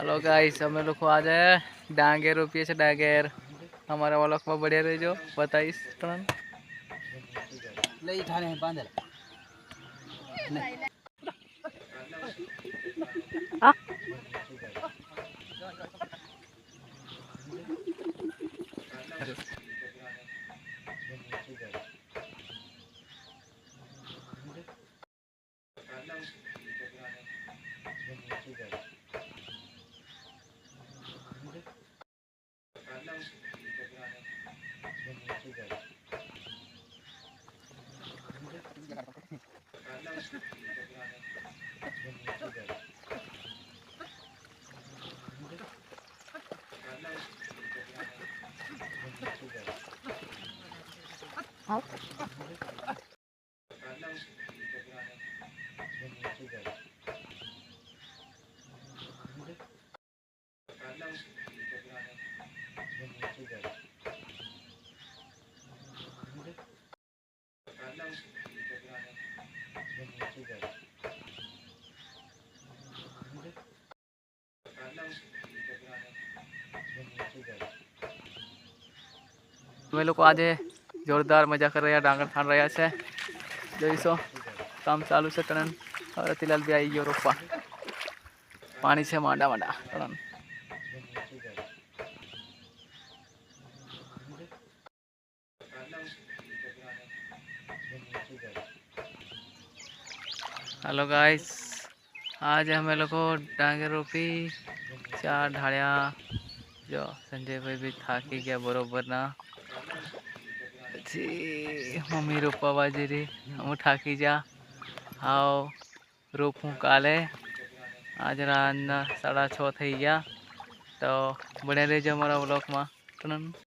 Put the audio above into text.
Hello guys અમે લોકો આજે ડાંગેર રોપીએ છીએ. ડાંગેર અમારા વલોકમાં બળ્યા રહેજો. બતાવીશ ત્રણ બાંધેલા 好。અમે લોકો આજે જોરદાર મજા કરી રહ્યા, ડાંગર થાણ રહ્યા છે. જોઈશો, કામ ચાલુ છે ટનન હવે બી આવી ગયો રોપવા પાણી છે, માંડા માંડા. ટનન हेलो गाइस आज અમે લોકો ડાંગર રોપી ચાર ઢાળ્યા જો સંજયભાઈ બી થાકી ગયા બરોબરના પછી મમ્મી રોપવા બાજુ રહી હું થાકી જા આવ રોપું કાલે આજ રાતના સાડા છ થઈ ગયા તો બને રહેજો અમારા બ્લોકમાં